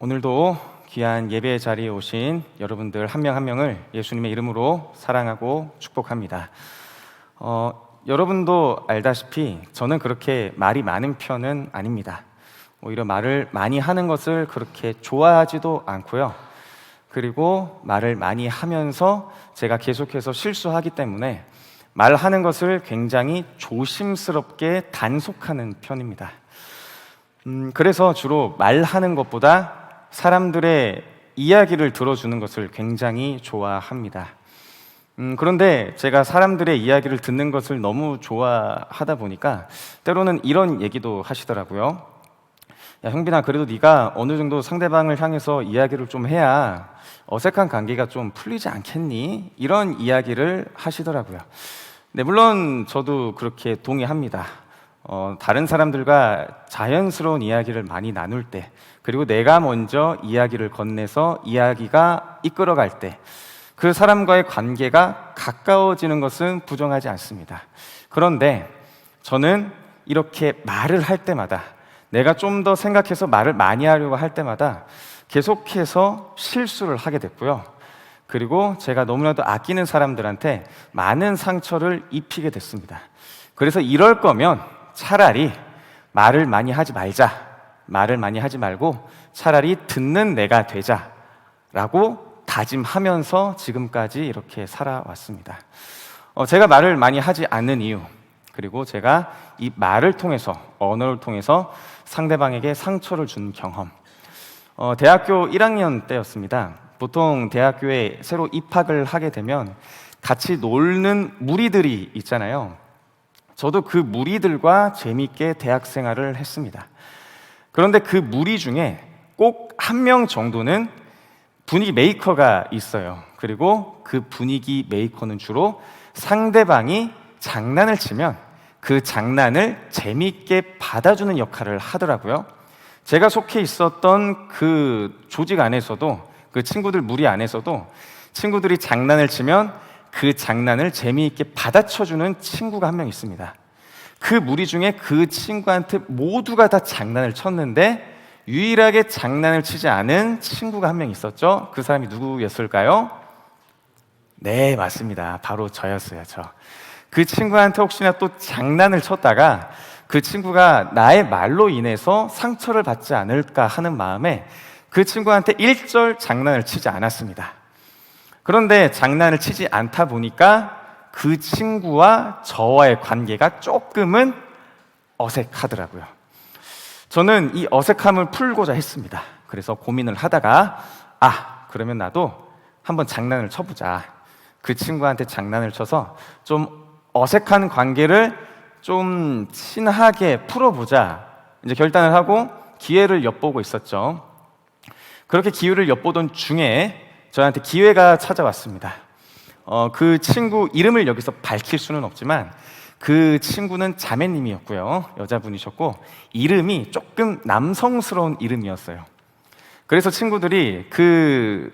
오늘도 귀한 예배 자리에 오신 여러분들 한 명 한 명을 예수님의 이름으로 사랑하고 축복합니다. 어, 여러분도 알다시피 저는 그렇게 말이 많은 편은 아닙니다. 오히려 말을 많이 하는 것을 그렇게 좋아하지도 않고요. 그리고 말을 많이 하면서 제가 계속해서 실수하기 때문에 말하는 것을 굉장히 조심스럽게 단속하는 편입니다. 음, 그래서 주로 말하는 것보다 사람들의 이야기를 들어주는 것을 굉장히 좋아합니다. 음, 그런데 제가 사람들의 이야기를 듣는 것을 너무 좋아하다 보니까 때로는 이런 얘기도 하시더라고요. 야, 형빈아, 그래도 네가 어느 정도 상대방을 향해서 이야기를 좀 해야 어색한 관계가 좀 풀리지 않겠니? 이런 이야기를 하시더라고요. 네, 물론 저도 그렇게 동의합니다. 어, 다른 사람들과 자연스러운 이야기를 많이 나눌 때, 그리고 내가 먼저 이야기를 건네서 이야기가 이끌어갈 때, 그 사람과의 관계가 가까워지는 것은 부정하지 않습니다. 그런데 저는 이렇게 말을 할 때마다 내가 좀 더 생각해서 말을 많이 하려고 할 때마다 계속해서 실수를 하게 됐고요. 그리고 제가 너무나도 아끼는 사람들한테 많은 상처를 입히게 됐습니다. 그래서 이럴 거면 차라리 말을 많이 하지 말자. 말을 많이 하지 말고 차라리 듣는 내가 되자 라고 다짐하면서 지금까지 이렇게 살아왔습니다. 어, 제가 말을 많이 하지 않는 이유, 그리고 제가 이 말을 통해서, 언어를 통해서 상대방에게 상처를 준 경험. 어, 대학교 1학년 때였습니다. 보통 대학교에 새로 입학을 하게 되면 같이 놀는 무리들이 있잖아요. 저도 그 무리들과 재미있게 대학 생활을 했습니다. 그런데 그 무리 중에 꼭 한 명 정도는 분위기 메이커가 있어요. 그리고 그 분위기 메이커는 주로 상대방이 장난을 치면 그 장난을 재미있게 받아주는 역할을 하더라고요. 제가 속해 있었던 그 조직 안에서도 그 친구들 무리 안에서도 친구들이 장난을 치면 그 장난을 재미있게 받아쳐주는 친구가 한 명 있습니다. 그 무리 중에 그 친구한테 모두가 다 장난을 쳤는데 유일하게 장난을 치지 않은 친구가 한 명 있었죠. 그 사람이 누구였을까요? 네, 맞습니다. 바로 저였어요, 저. 그 친구한테 혹시나 또 장난을 쳤다가 그 친구가 나의 말로 인해서 상처를 받지 않을까 하는 마음에 그 친구한테 일절 장난을 치지 않았습니다. 그런데 장난을 치지 않다 보니까 그 친구와 저와의 관계가 조금은 어색하더라고요. 저는 이 어색함을 풀고자 했습니다. 그래서 고민을 하다가 아, 그러면 나도 한번 장난을 쳐보자. 그 친구한테 장난을 쳐서 좀 어색한 관계를 좀 친하게 풀어보자. 이제 결단을 하고 기회를 엿보고 있었죠. 그렇게 기회를 엿보던 중에 저한테 기회가 찾아왔습니다. 어, 그 친구 이름을 여기서 밝힐 수는 없지만 그 친구는 자매님이었고요. 여자분이셨고 이름이 조금 남성스러운 이름이었어요. 그래서 친구들이 그,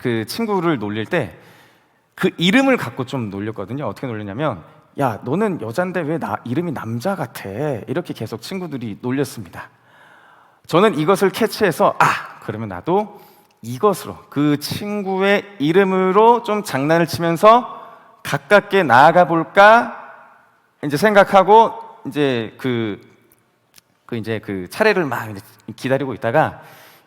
그 친구를 놀릴 때 그 이름을 갖고 좀 놀렸거든요. 어떻게 놀렸냐면 야, 너는 여잔데 왜 나 이름이 남자 같아? 이렇게 계속 친구들이 놀렸습니다. 저는 이것을 캐치해서 아, 그러면 나도 이것으로 그 친구의 이름으로 좀 장난을 치면서 가깝게 나아가 볼까 이제 생각하고 이제 그, 그 이제 그 차례를 막 기다리고 있다가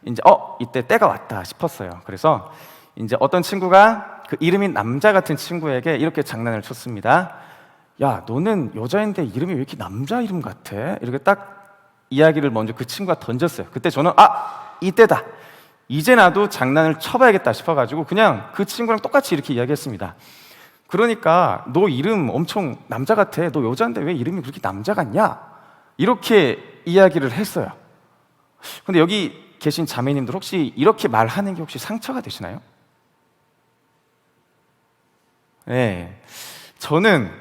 이제 어 이때 때가 왔다 싶었어요. 그래서 이제 어떤 친구가 그 이름이 남자 같은 친구에게 이렇게 장난을 쳤습니다. 야, 너는 여자인데 이름이 왜 이렇게 남자 이름 같아? 이렇게 딱 이야기를 먼저 그 친구가 던졌어요. 그때 저는 아 이때다. 이제 나도 장난을 쳐봐야겠다 싶어가지고 그냥 그 친구랑 똑같이 이렇게 이야기했습니다. 그러니까 너 이름 엄청 남자 같아. 너 여자인데 왜 이름이 그렇게 남자 같냐? 이렇게 이야기를 했어요. 근데 여기 계신 자매님들 혹시 이렇게 말하는 게 혹시 상처가 되시나요? 네. 저는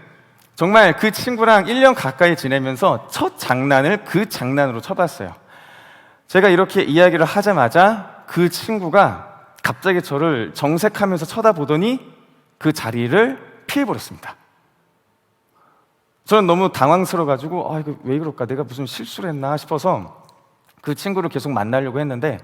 정말 그 친구랑 1년 가까이 지내면서 첫 장난을 그 장난으로 쳐봤어요. 제가 이렇게 이야기를 하자마자 그 친구가 갑자기 저를 정색하면서 쳐다보더니 그 자리를 피해버렸습니다. 저는 너무 당황스러워가지고, 아, 이거 왜 그럴까? 내가 무슨 실수를 했나 싶어서 그 친구를 계속 만나려고 했는데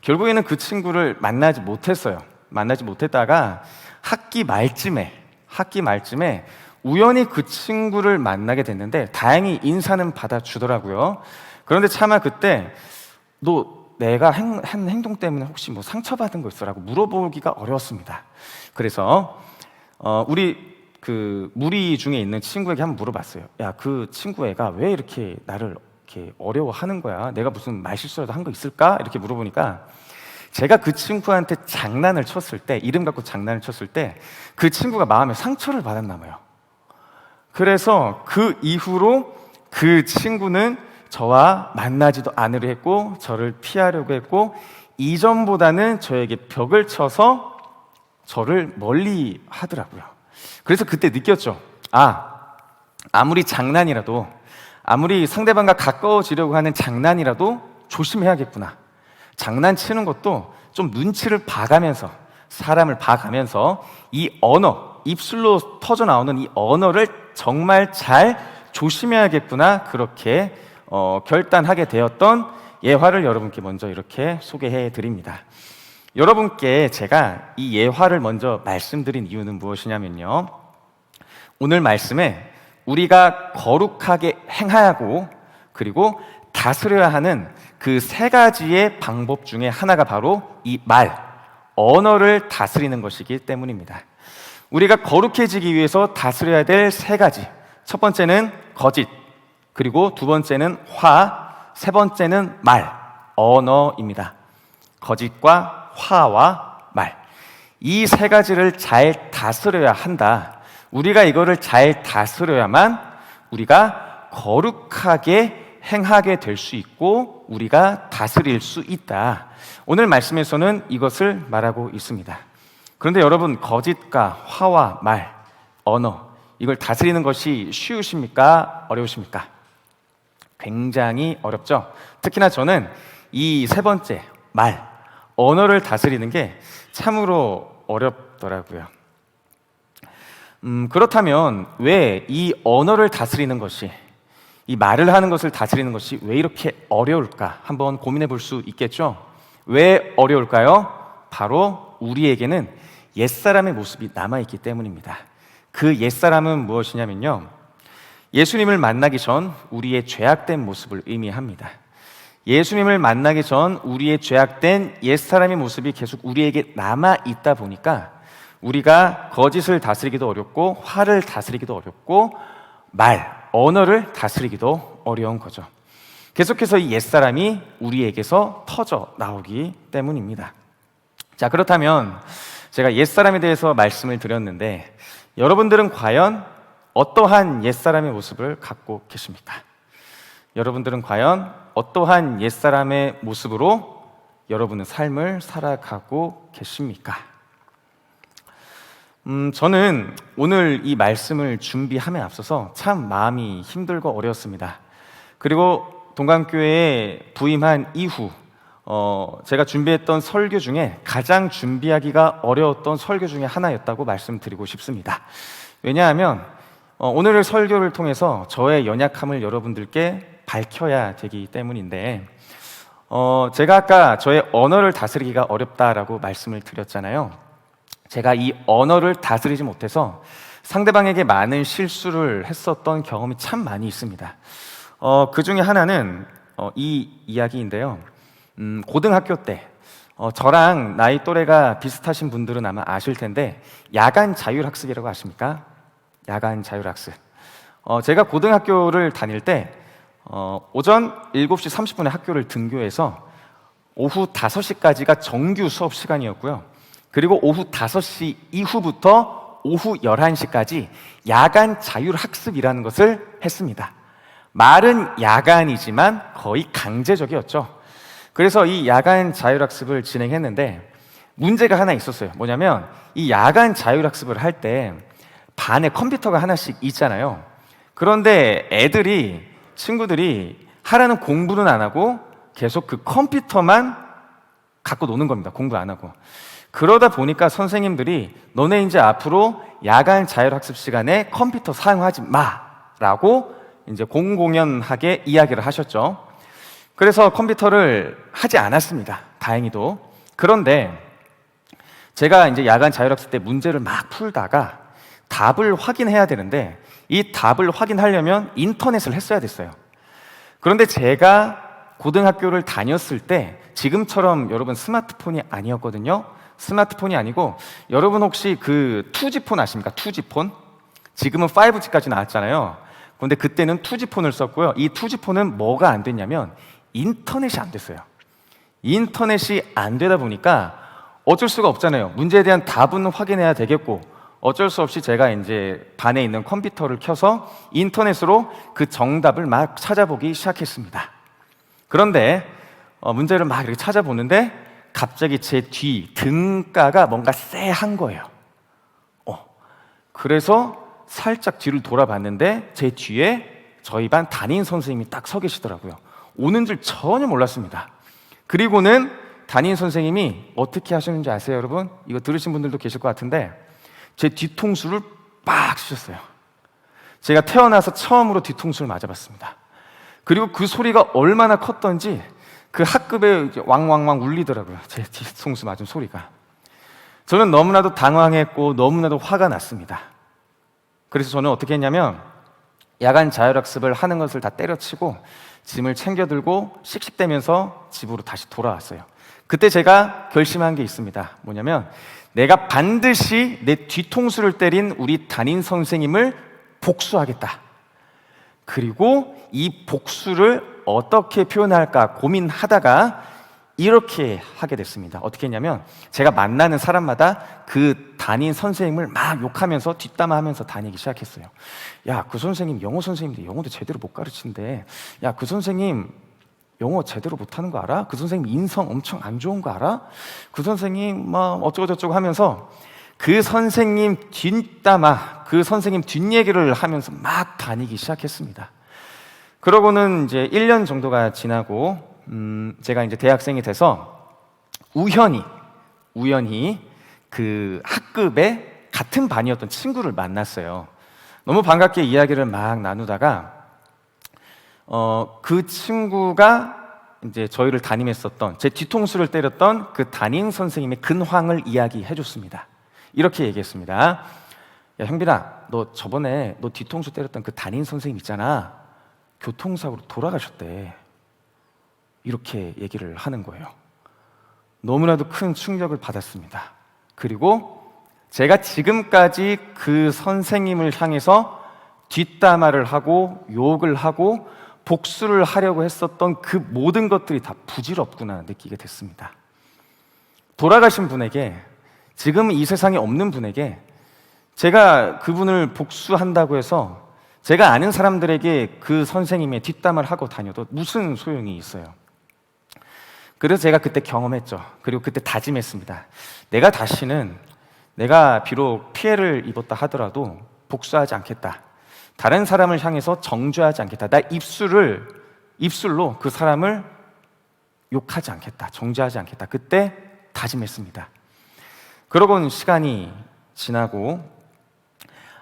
결국에는 그 친구를 만나지 못했어요. 만나지 못했다가 학기 말쯤에 학기 말쯤에 우연히 그 친구를 만나게 됐는데 다행히 인사는 받아주더라고요. 그런데 차마 그때 너 내가 행, 한 행동 때문에 혹시 뭐 상처받은 거 있어라고 물어보기가 어려웠습니다. 그래서 어, 우리 그 무리 중에 있는 친구에게 한번 물어봤어요. 야, 그 친구 애가 왜 이렇게 나를 이렇게 어려워하는 거야? 내가 무슨 말실수라도 한 거 있을까? 이렇게 물어보니까 제가 그 친구한테 장난을 쳤을 때, 이름 갖고 장난을 쳤을 때, 그 친구가 마음에 상처를 받았나 봐요. 그래서 그 이후로 그 친구는 저와 만나지도 않으려 했고, 저를 피하려고 했고, 이전보다는 저에게 벽을 쳐서 저를 멀리 하더라고요. 그래서 그때 느꼈죠. 아, 아무리 장난이라도, 아무리 상대방과 가까워지려고 하는 장난이라도 조심해야겠구나. 장난치는 것도 좀 눈치를 봐가면서, 사람을 봐가면서 이 언어, 입술로 터져 나오는 이 언어를 정말 잘 조심해야겠구나. 그렇게 어, 결단하게 되었던 예화를 여러분께 먼저 이렇게 소개해 드립니다. 여러분께 제가 이 예화를 먼저 말씀드린 이유는 무엇이냐면요. 오늘 말씀에 우리가 거룩하게 행하고 그리고 다스려야 하는 그 세 가지의 방법 중에 하나가 바로 이 말, 언어를 다스리는 것이기 때문입니다. 우리가 거룩해지기 위해서 다스려야 될 세 가지. 첫 번째는 거짓, 그리고 두 번째는 화, 세 번째는 말, 언어입니다. 거짓과 화와 말. 이 세 가지를 잘 다스려야 한다. 우리가 이거를 잘 다스려야만 우리가 거룩하게 행하게 될 수 있고 우리가 다스릴 수 있다. 오늘 말씀에서는 이것을 말하고 있습니다. 그런데 여러분, 거짓과 화와 말, 언어, 이걸 다스리는 것이 쉬우십니까? 어려우십니까? 굉장히 어렵죠. 특히나 저는 이 세 번째 말, 언어를 다스리는 게 참으로 어렵더라고요. 음, 그렇다면 왜 이 언어를 다스리는 것이 이 말을 하는 것을 다스리는 것이 왜 이렇게 어려울까? 한번 고민해 볼 수 있겠죠? 왜 어려울까요? 바로 우리에게는 옛사람의 모습이 남아있기 때문입니다. 그 옛사람은 무엇이냐면요. 예수님을 만나기 전 우리의 죄악된 모습을 의미합니다. 예수님을 만나기 전 우리의 죄악된 옛사람의 모습이 계속 우리에게 남아 있다 보니까 우리가 거짓을 다스리기도 어렵고 화를 다스리기도 어렵고 말, 언어를 다스리기도 어려운 거죠. 계속해서 이 옛사람이 우리에게서 터져 나오기 때문입니다. 자, 그렇다면 제가 옛사람에 대해서 말씀을 드렸는데 여러분들은 과연 어떠한 옛사람의 모습을 갖고 계십니까? 여러분들은 과연 어떠한 옛사람의 모습으로 여러분의 삶을 살아가고 계십니까? 음, 저는 오늘 이 말씀을 준비함에 앞서서 참 마음이 힘들고 어려웠습니다. 그리고 동강교회에 부임한 이후, 어, 제가 준비했던 설교 중에 가장 준비하기가 어려웠던 설교 중에 하나였다고 말씀드리고 싶습니다. 왜냐하면 어, 오늘의 설교를 통해서 저의 연약함을 여러분들께 밝혀야 되기 때문인데, 어, 제가 아까 저의 언어를 다스리기가 어렵다라고 말씀을 드렸잖아요. 제가 이 언어를 다스리지 못해서 상대방에게 많은 실수를 했었던 경험이 참 많이 있습니다. 어, 그 중에 하나는 어, 이 이야기인데요. 음, 고등학교 때 어, 저랑 나이 또래가 비슷하신 분들은 아마 아실 텐데 야간 자율학습이라고 아십니까? 야간 자율학습. 어, 제가 고등학교를 다닐 때 어, 오전 7시 30분에 학교를 등교해서 오후 5시까지가 정규 수업 시간이었고요. 그리고 오후 5시 이후부터 오후 11시까지 야간 자율학습이라는 것을 했습니다. 말은 야간이지만 거의 강제적이었죠. 그래서 이 야간 자율학습을 진행했는데 문제가 하나 있었어요. 뭐냐면 이 야간 자율학습을 할 때 반에 컴퓨터가 하나씩 있잖아요. 그런데 애들이 친구들이 하라는 공부는 안 하고 계속 그 컴퓨터만 갖고 노는 겁니다. 공부 안 하고. 그러다 보니까 선생님들이 너네 이제 앞으로 야간 자율학습 시간에 컴퓨터 사용하지 마라고 이제 공공연하게 이야기를 하셨죠. 그래서 컴퓨터를 하지 않았습니다. 다행히도. 그런데 제가 이제 야간 자율학습 때 문제를 막 풀다가 답을 확인해야 되는데 이 답을 확인하려면 인터넷을 했어야 됐어요. 그런데 제가 고등학교를 다녔을 때 지금처럼 여러분 스마트폰이 아니었거든요. 스마트폰이 아니고 여러분 혹시 그 투지폰 아십니까? 투지폰? 지금은 5G까지 나왔잖아요. 근데 그때는 투지폰을 썼고요. 이 투지폰은 뭐가 안 됐냐면 인터넷이 안 됐어요. 인터넷이 안 되다 보니까 어쩔 수가 없잖아요. 문제에 대한 답은 확인해야 되겠고 어쩔 수 없이 제가 이제 반에 있는 컴퓨터를 켜서 인터넷으로 그 정답을 막 찾아보기 시작했습니다. 그런데 어, 문제를 막 이렇게 찾아보는데 갑자기 제 뒤 등가가 뭔가 쎄한 거예요. 어, 그래서 살짝 뒤를 돌아봤는데 제 뒤에 저희 반 담임 선생님이 딱 서 계시더라고요. 오는 줄 전혀 몰랐습니다. 그리고는 담임 선생님이 어떻게 하시는지 아세요, 여러분? 이거 들으신 분들도 계실 것 같은데 제 뒤통수를 빡 쑤셨어요. 제가 태어나서 처음으로 뒤통수를 맞아봤습니다. 그리고 그 소리가 얼마나 컸던지 그 학급에 왕왕왕 울리더라고요. 제 뒤통수 맞은 소리가. 저는 너무나도 당황했고 너무나도 화가 났습니다. 그래서 저는 어떻게 했냐면 야간 자율학습을 하는 것을 다 때려치고 짐을 챙겨 들고 씩씩대면서 집으로 다시 돌아왔어요. 그때 제가 결심한 게 있습니다. 뭐냐면 내가 반드시 내 뒤통수를 때린 우리 담임 선생님을 복수하겠다. 그리고 이 복수를 어떻게 표현할까 고민하다가 이렇게 하게 됐습니다. 어떻게 했냐면 제가 만나는 사람마다 그 담임 선생님을 막 욕하면서 뒷담화하면서 다니기 시작했어요. 야, 그 선생님 영어 선생님인데 영어도 제대로 못 가르치는데 야, 그 선생님 영어 제대로 못하는 거 알아? 그 선생님 인성 엄청 안 좋은 거 알아? 그 선생님 막 어쩌고 저쩌고 하면서 그 선생님 뒷담화, 그 선생님 뒷얘기를 하면서 막 다니기 시작했습니다. 그러고는 이제 1년 정도가 지나고 음, 제가 이제 대학생이 돼서 우연히 우연히 그 학급에 같은 반이었던 친구를 만났어요. 너무 반갑게 이야기를 막 나누다가 어, 그 친구가 이제 저희를 담임했었던 제 뒤통수를 때렸던 그 담임 선생님의 근황을 이야기해 줬습니다. 이렇게 얘기했습니다. 야, 형빈아, 너 저번에 너 뒤통수 때렸던 그 담임 선생님 있잖아. 교통사고로 돌아가셨대. 이렇게 얘기를 하는 거예요. 너무나도 큰 충격을 받았습니다. 그리고 제가 지금까지 그 선생님을 향해서 뒷담화를 하고 욕을 하고 복수를 하려고 했었던 그 모든 것들이 다 부질없구나 느끼게 됐습니다. 돌아가신 분에게 지금 이 세상에 없는 분에게 제가 그분을 복수한다고 해서 제가 아는 사람들에게 그 선생님의 뒷담을 하고 다녀도 무슨 소용이 있어요. 그래서 제가 그때 경험했죠. 그리고 그때 다짐했습니다. 내가 다시는 내가 비록 피해를 입었다 하더라도 복수하지 않겠다. 다른 사람을 향해서 정죄하지 않겠다. 나 입술을 입술로 그 사람을 욕하지 않겠다. 정죄하지 않겠다. 그때 다짐했습니다. 그러고는 시간이 지나고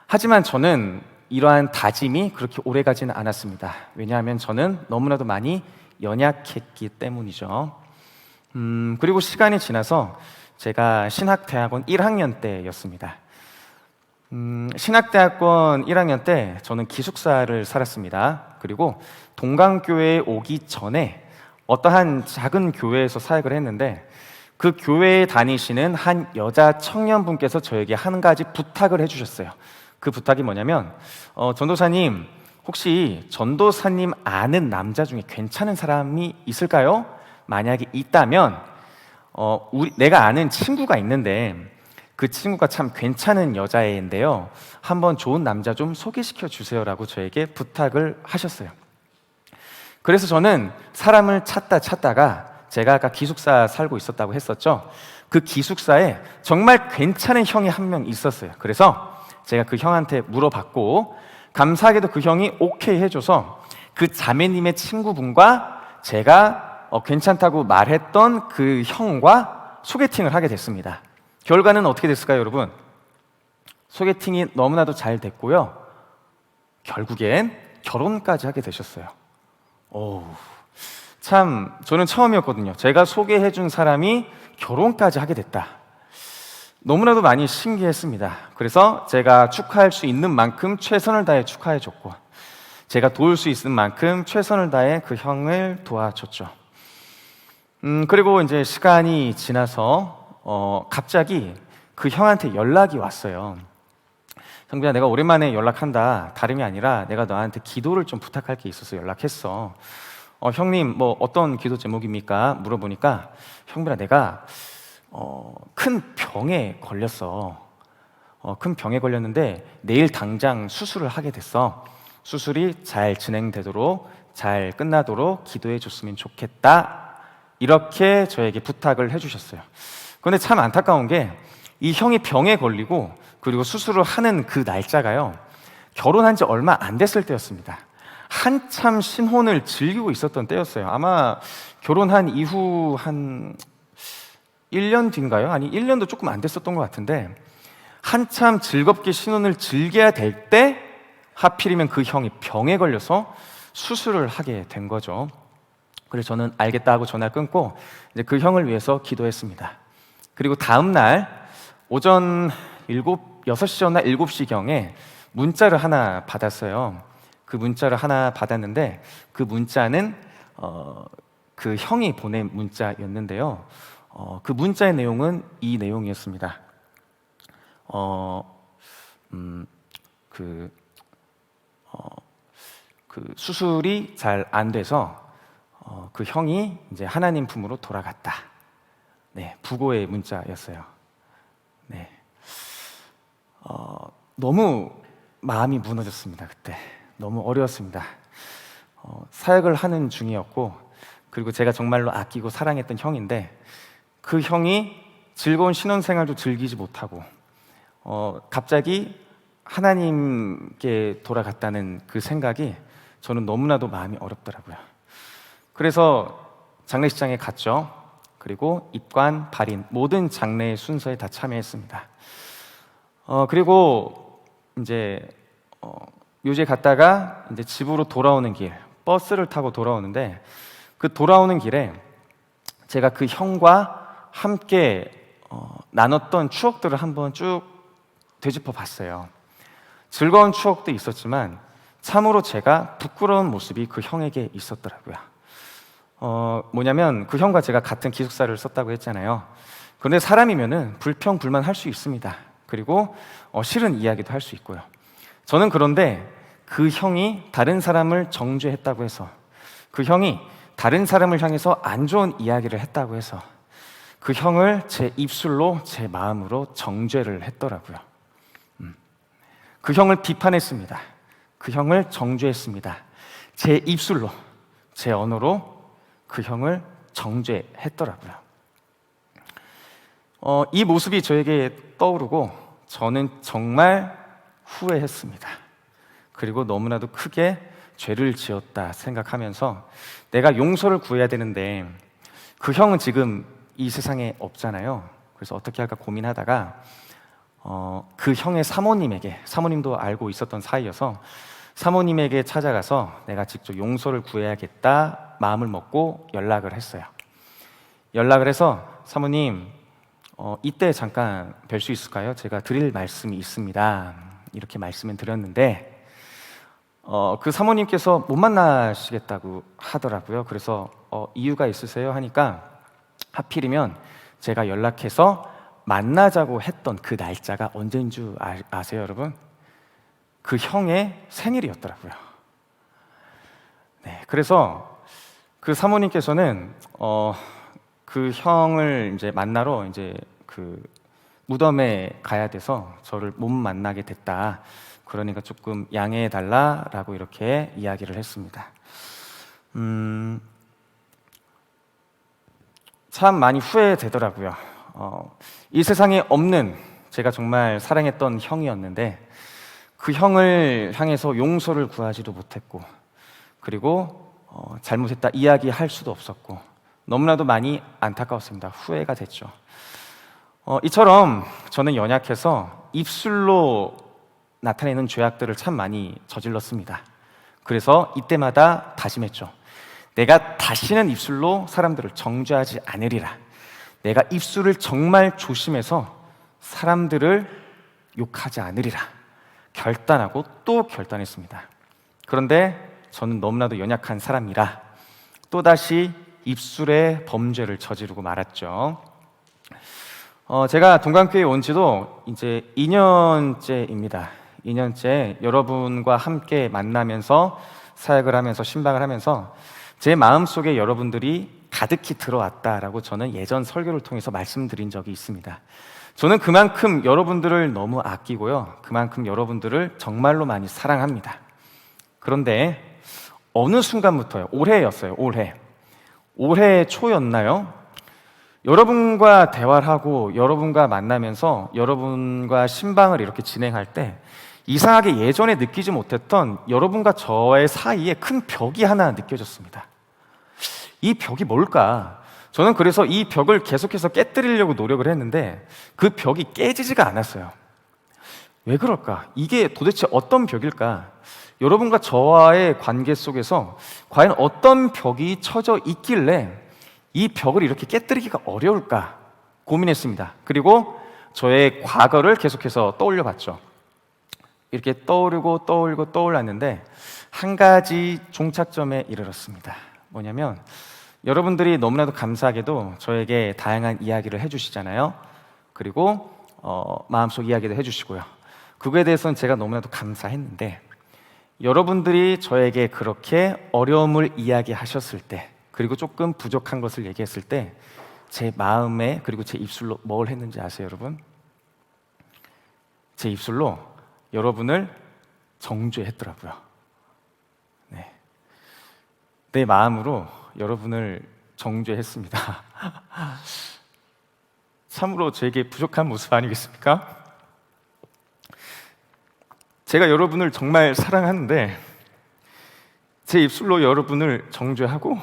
하지만 저는 이러한 다짐이 그렇게 오래 가지는 않았습니다. 왜냐하면 저는 너무나도 많이 연약했기 때문이죠. 음, 그리고 시간이 지나서 제가 신학대학원 1학년 때였습니다. 음, 신학대학원 1학년 때 저는 기숙사를 살았습니다. 그리고 동강교회에 오기 전에 어떠한 작은 교회에서 사역을 했는데 그 교회에 다니시는 한 여자 청년분께서 저에게 한 가지 부탁을 해주셨어요. 그 부탁이 뭐냐면 어, 전도사님 혹시 전도사님 아는 남자 중에 괜찮은 사람이 있을까요? 만약에 있다면 어, 우리, 내가 아는 친구가 있는데 그 친구가 참 괜찮은 여자애인데요. 한번 좋은 남자 좀 소개시켜 주세요라고 저에게 부탁을 하셨어요. 그래서 저는 사람을 찾다 찾다가 제가 아까 기숙사 살고 있었다고 했었죠. 그 기숙사에 정말 괜찮은 형이 한 명 있었어요. 그래서 제가 그 형한테 물어봤고 감사하게도 그 형이 오케이 해줘서 그 자매님의 친구분과 제가 어, 괜찮다고 말했던 그 형과 소개팅을 하게 됐습니다. 결과는 어떻게 됐을까요, 여러분? 소개팅이 너무나도 잘 됐고요. 결국엔 결혼까지 하게 되셨어요. 오, 참 저는 처음이었거든요. 제가 소개해준 사람이 결혼까지 하게 됐다. 너무나도 많이 신기했습니다. 그래서 제가 축하할 수 있는 만큼 최선을 다해 축하해줬고, 제가 도울 수 있는 만큼 최선을 다해 그 형을 도와줬죠. 음, 그리고 이제 시간이 지나서, 어, 갑자기 그 형한테 연락이 왔어요. 형빈아, 내가 오랜만에 연락한다. 다름이 아니라 내가 너한테 기도를 좀 부탁할 게 있어서 연락했어. 어, 형님, 뭐 어떤 기도 제목입니까? 물어보니까 형빈아, 내가 어, 큰 병에 걸렸어. 어, 큰 병에 걸렸는데 내일 당장 수술을 하게 됐어. 수술이 잘 진행되도록 잘 끝나도록 기도해 줬으면 좋겠다. 이렇게 저에게 부탁을 해주셨어요. 그런데 참 안타까운 게 이 형이 병에 걸리고 그리고 수술을 하는 그 날짜가요. 결혼한 지 얼마 안 됐을 때였습니다. 한참 신혼을 즐기고 있었던 때였어요. 아마 결혼한 이후 한 1년 뒤인가요? 아니, 1년도 조금 안 됐었던 것 같은데, 한참 즐겁게 신혼을 즐겨야 될 때, 하필이면 그 형이 병에 걸려서 수술을 하게 된 거죠. 그래서 저는 알겠다 하고 전화를 끊고, 이제 그 형을 위해서 기도했습니다. 그리고 다음 날, 오전 7, 6시였나 7시경에 문자를 하나 받았어요. 그 문자를 하나 받았는데, 그 문자는, 어, 그 형이 보낸 문자였는데요. 어, 그 문자의 내용은 이 내용이었습니다. 어, 음, 그, 어, 그 수술이 잘 안 돼서 어, 그 형이 이제 하나님 품으로 돌아갔다. 네, 부고의 문자였어요. 네, 어, 너무 마음이 무너졌습니다. 그때 너무 어려웠습니다. 어, 사역을 하는 중이었고 그리고 제가 정말로 아끼고 사랑했던 형인데 그 형이 즐거운 신혼생활도 즐기지 못하고 어, 갑자기 하나님께 돌아갔다는 그 생각이 저는 너무나도 마음이 어렵더라고요. 그래서 장례식장에 갔죠. 그리고 입관, 발인 모든 장례의 순서에 다 참여했습니다. 어, 그리고 이제 어, 묘지에 갔다가 이제 집으로 돌아오는 길 버스를 타고 돌아오는데 그 돌아오는 길에 제가 그 형과 함께 어, 나눴던 추억들을 한번 쭉 되짚어 봤어요. 즐거운 추억도 있었지만 참으로 제가 부끄러운 모습이 그 형에게 있었더라고요. 어, 뭐냐면 그 형과 제가 같은 기숙사를 썼다고 했잖아요. 그런데 사람이면은 불평 불만 할 수 있습니다. 그리고 어, 싫은 이야기도 할 수 있고요. 저는 그런데 그 형이 다른 사람을 정죄했다고 해서 그 형이 다른 사람을 향해서 안 좋은 이야기를 했다고 해서 그 형을 제 입술로 제 마음으로 정죄를 했더라고요. 음. 그 형을 비판했습니다. 그 형을 정죄했습니다. 제 입술로, 제 언어로 그 형을 정죄했더라고요. 어, 이 모습이 저에게 떠오르고 저는 정말 후회했습니다. 그리고 너무나도 크게 죄를 지었다 생각하면서 내가 용서를 구해야 되는데 그 형은 지금 이 세상에 없잖아요. 그래서 어떻게 할까 고민하다가 어, 그 형의 사모님에게 사모님도 알고 있었던 사이여서 사모님에게 찾아가서 내가 직접 용서를 구해야겠다 마음을 먹고 연락을 했어요. 연락을 해서 사모님 어, 이때 잠깐 뵐 수 있을까요? 제가 드릴 말씀이 있습니다. 이렇게 말씀을 드렸는데 어, 그 사모님께서 못 만나시겠다고 하더라고요. 그래서 어, 이유가 있으세요? 하니까 하필이면 제가 연락해서 만나자고 했던 그 날짜가 언제인 줄 아, 아세요, 여러분? 그 형의 생일이었더라고요. 네, 그래서 그 사모님께서는 어, 그 형을 이제 만나러 이제 그 무덤에 가야 돼서 저를 못 만나게 됐다. 그러니까 조금 양해해 달라라고 이렇게 이야기를 했습니다. 음, 참 많이 후회되더라고요. 어, 이 세상에 없는 제가 정말 사랑했던 형이었는데 그 형을 향해서 용서를 구하지도 못했고 그리고 어, 잘못했다 이야기할 수도 없었고 너무나도 많이 안타까웠습니다. 후회가 됐죠. 어, 이처럼 저는 연약해서 입술로 나타내는 죄악들을 참 많이 저질렀습니다. 그래서 이때마다 다짐했죠. 내가 다시는 입술로 사람들을 정죄하지 않으리라. 내가 입술을 정말 조심해서 사람들을 욕하지 않으리라. 결단하고 또 결단했습니다. 그런데 저는 너무나도 연약한 사람이라 또다시 입술에 범죄를 저지르고 말았죠. 어, 제가 동강교회 온 지도 이제 2년째입니다. 2년째 여러분과 함께 만나면서 사역을 하면서 신방을 하면서 제 마음속에 여러분들이 가득히 들어왔다라고 저는 예전 설교를 통해서 말씀드린 적이 있습니다. 저는 그만큼 여러분들을 너무 아끼고요. 그만큼 여러분들을 정말로 많이 사랑합니다. 그런데 어느 순간부터요. 올해였어요. 올해. 올해 초였나요? 여러분과 대화를 하고 여러분과 만나면서 여러분과 신방을 이렇게 진행할 때 이상하게 예전에 느끼지 못했던 여러분과 저의 사이에 큰 벽이 하나 느껴졌습니다. 이 벽이 뭘까? 저는 그래서 이 벽을 계속해서 깨뜨리려고 노력을 했는데 그 벽이 깨지지가 않았어요. 왜 그럴까? 이게 도대체 어떤 벽일까? 여러분과 저와의 관계 속에서 과연 어떤 벽이 쳐져 있길래 이 벽을 이렇게 깨뜨리기가 어려울까 고민했습니다. 그리고 저의 과거를 계속해서 떠올려 봤죠. 이렇게 떠오르고 떠올리고 떠올랐는데 한 가지 종착점에 이르렀습니다. 뭐냐면 여러분들이 너무나도 감사하게도 저에게 다양한 이야기를 해주시잖아요. 그리고 어, 마음속 이야기도 해주시고요. 그거에 대해서는 제가 너무나도 감사했는데 여러분들이 저에게 그렇게 어려움을 이야기하셨을 때 그리고 조금 부족한 것을 얘기했을 때 제 마음에 그리고 제 입술로 뭘 했는지 아세요, 여러분? 제 입술로 여러분을 정죄했더라고요. 네. 내 마음으로 여러분을 정죄했습니다. 참으로 제게 부족한 모습 아니겠습니까? 제가 여러분을 정말 사랑하는데 제 입술로 여러분을 정죄하고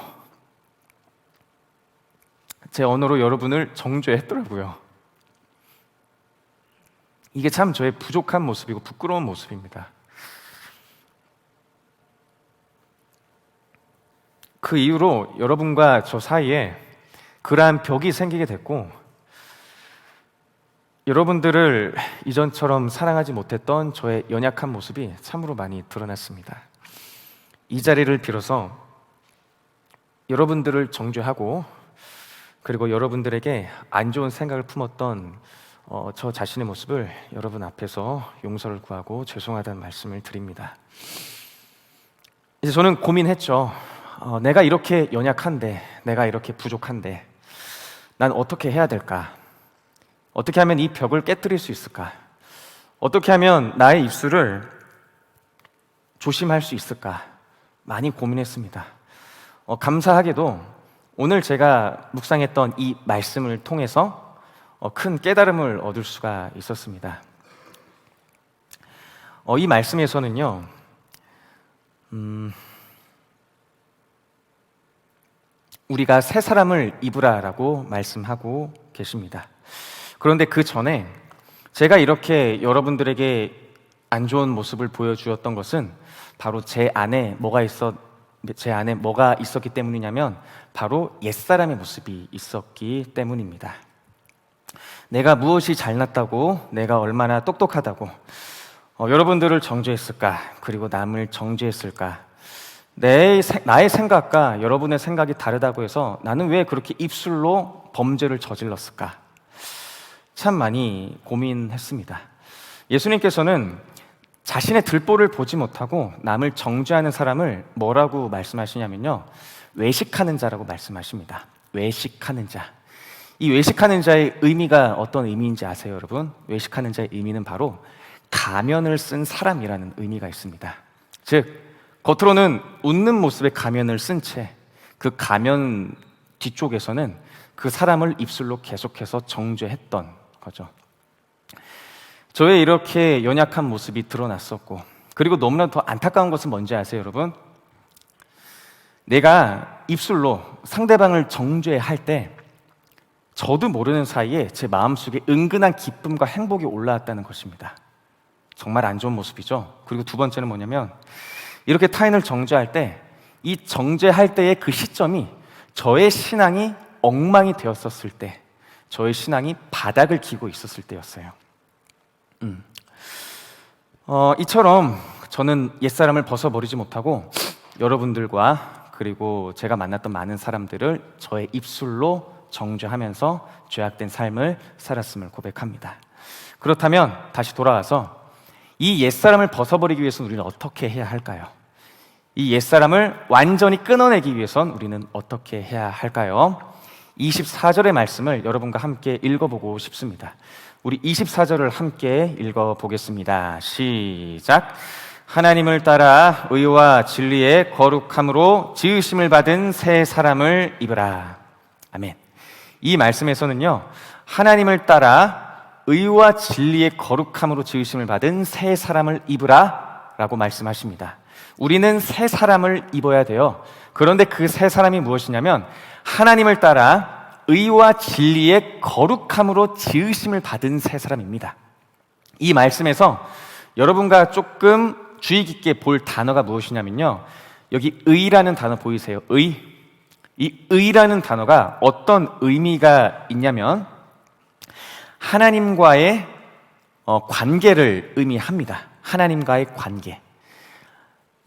제 언어로 여러분을 정죄했더라고요. 이게 참 저의 부족한 모습이고 부끄러운 모습입니다. 그 이후로 여러분과 저 사이에 그러한 벽이 생기게 됐고 여러분들을 이전처럼 사랑하지 못했던 저의 연약한 모습이 참으로 많이 드러났습니다. 이 자리를 빌어서 여러분들을 정죄하고 그리고 여러분들에게 안 좋은 생각을 품었던 어, 저 자신의 모습을 여러분 앞에서 용서를 구하고 죄송하다는 말씀을 드립니다. 이제 저는 고민했죠. 어, 내가 이렇게 연약한데, 내가 이렇게 부족한데, 난 어떻게 해야 될까? 어떻게 하면 이 벽을 깨뜨릴 수 있을까? 어떻게 하면 나의 입술을 조심할 수 있을까? 많이 고민했습니다. 어, 감사하게도 오늘 제가 묵상했던 이 말씀을 통해서 어, 큰 깨달음을 얻을 수가 있었습니다. 어, 이 말씀에서는요, 음, 우리가 새 사람을 입으라라고 말씀하고 계십니다. 그런데 그 전에 제가 이렇게 여러분들에게 안 좋은 모습을 보여주었던 것은 바로 제 안에 뭐가 있었, 제 안에 뭐가 있었기 때문이냐면 바로 옛사람의 모습이 있었기 때문입니다. 내가 무엇이 잘났다고, 내가 얼마나 똑똑하다고, 어, 여러분들을 정죄했을까, 그리고 남을 정죄했을까, 내, 나의 생각과 여러분의 생각이 다르다고 해서 나는 왜 그렇게 입술로 범죄를 저질렀을까? 참 많이 고민했습니다. 예수님께서는 자신의 들보를 보지 못하고 남을 정죄하는 사람을 뭐라고 말씀하시냐면요. 외식하는 자라고 말씀하십니다. 외식하는 자. 이 외식하는 자의 의미가 어떤 의미인지 아세요, 여러분? 외식하는 자의 의미는 바로 가면을 쓴 사람이라는 의미가 있습니다. 즉, 겉으로는 웃는 모습의 가면을 쓴 채 그 가면 뒤쪽에서는 그 사람을 입술로 계속해서 정죄했던 거죠. 저의 이렇게 연약한 모습이 드러났었고, 그리고 너무나 더 안타까운 것은 뭔지 아세요, 여러분? 내가 입술로 상대방을 정죄할 때, 저도 모르는 사이에 제 마음속에 은근한 기쁨과 행복이 올라왔다는 것입니다. 정말 안 좋은 모습이죠. 그리고 두 번째는 뭐냐면, 이렇게 타인을 정죄할 때 이 정죄할 때의 그 시점이 저의 신앙이 엉망이 되었었을 때, 저의 신앙이 바닥을 기고 있었을 때였어요. 음. 어, 이처럼 저는 옛사람을 벗어버리지 못하고 여러분들과 그리고 제가 만났던 많은 사람들을 저의 입술로 정죄하면서 죄악된 삶을 살았음을 고백합니다. 그렇다면 다시 돌아와서 이 옛사람을 벗어버리기 위해서는 우리는 어떻게 해야 할까요? 이 옛사람을 완전히 끊어내기 위해선 우리는 어떻게 해야 할까요? 24절의 말씀을 여러분과 함께 읽어보고 싶습니다. 우리 24절을 함께 읽어보겠습니다. 시작. 하나님을 따라 의와 진리의 거룩함으로 지으심을 받은 새 사람을 입으라. 아멘. 이 말씀에서는요, 하나님을 따라 의와 진리의 거룩함으로 지으심을 받은 새 사람을 입으라 라고 말씀하십니다. 우리는 새 사람을 입어야 돼요. 그런데 그 새 사람이 무엇이냐면 하나님을 따라 의와 진리의 거룩함으로 지으심을 받은 새 사람입니다. 이 말씀에서 여러분과 조금 주의 깊게 볼 단어가 무엇이냐면요. 여기 의라는 단어 보이세요? 의. 이 의라는 단어가 어떤 의미가 있냐면 하나님과의 어, 관계를 의미합니다. 하나님과의 관계.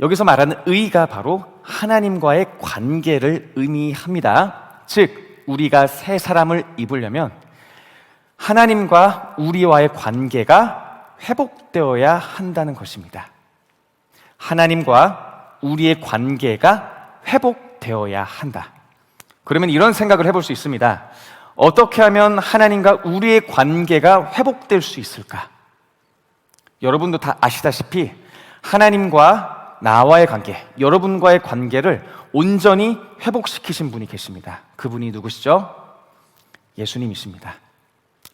여기서 말하는 의가 바로 하나님과의 관계를 의미합니다. 즉, 우리가 새 사람을 입으려면 하나님과 우리와의 관계가 회복되어야 한다는 것입니다. 하나님과 우리의 관계가 회복되어야 한다. 그러면 이런 생각을 해볼 수 있습니다. 어떻게 하면 하나님과 우리의 관계가 회복될 수 있을까? 여러분도 다 아시다시피 하나님과 나와의 관계, 여러분과의 관계를 온전히 회복시키신 분이 계십니다. 그분이 누구시죠? 예수님이십니다.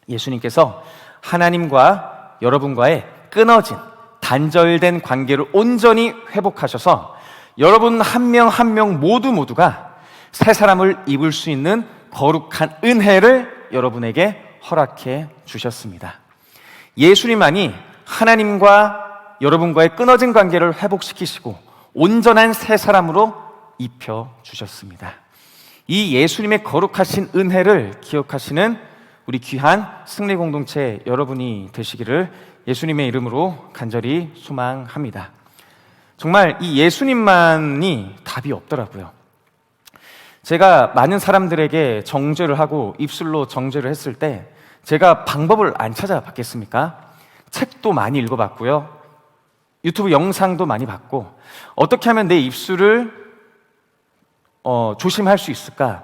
예수님께서 하나님과 여러분과의 끊어진 단절된 관계를 온전히 회복하셔서 여러분 한 명 한 명 모두 모두가 새 사람을 입을 수 있는 거룩한 은혜를 여러분에게 허락해 주셨습니다. 예수님만이 하나님과 여러분과의 끊어진 관계를 회복시키시고 온전한 새 사람으로 입혀 주셨습니다. 이 예수님의 거룩하신 은혜를 기억하시는 우리 귀한 승리 공동체 여러분이 되시기를 예수님의 이름으로 간절히 소망합니다. 정말 이 예수님만이 답이 없더라고요. 제가 많은 사람들에게 정죄를 하고 입술로 정죄를 했을 때 제가 방법을 안 찾아봤겠습니까? 책도 많이 읽어봤고요. 유튜브 영상도 많이 봤고 어떻게 하면 내 입술을 어, 조심할 수 있을까?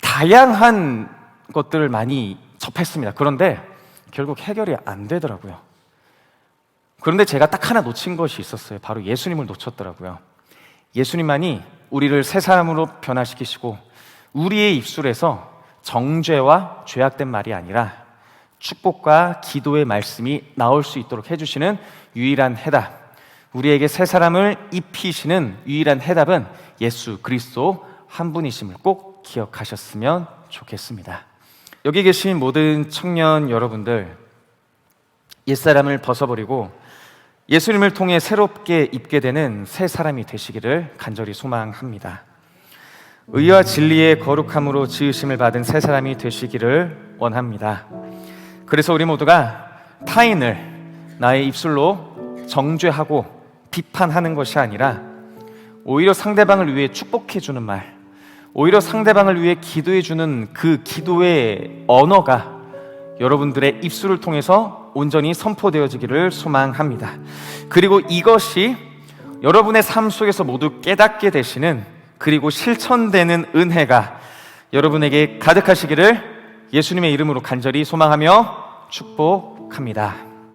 다양한 것들을 많이 접했습니다. 그런데 결국 해결이 안 되더라고요. 그런데 제가 딱 하나 놓친 것이 있었어요. 바로 예수님을 놓쳤더라고요. 예수님만이 우리를 새 사람으로 변화시키시고 우리의 입술에서 정죄와 죄악된 말이 아니라 축복과 기도의 말씀이 나올 수 있도록 해주시는 유일한 해답. 우리에게 새 사람을 입히시는 유일한 해답은 예수 그리스도 한 분이심을 꼭 기억하셨으면 좋겠습니다. 여기 계신 모든 청년 여러분들, 옛사람을 벗어버리고 예수님을 통해 새롭게 입게 되는 새 사람이 되시기를 간절히 소망합니다. 의와 진리의 거룩함으로 지으심을 받은 새 사람이 되시기를 원합니다. 그래서 우리 모두가 타인을 나의 입술로 정죄하고 비판하는 것이 아니라 오히려 상대방을 위해 축복해 주는 말, 오히려 상대방을 위해 기도해 주는 그 기도의 언어가 여러분들의 입술을 통해서 온전히 선포되어지기를 소망합니다. 그리고 이것이 여러분의 삶 속에서 모두 깨닫게 되시는 그리고 실천되는 은혜가 여러분에게 가득하시기를 예수님의 이름으로 간절히 소망하며 축복합니다.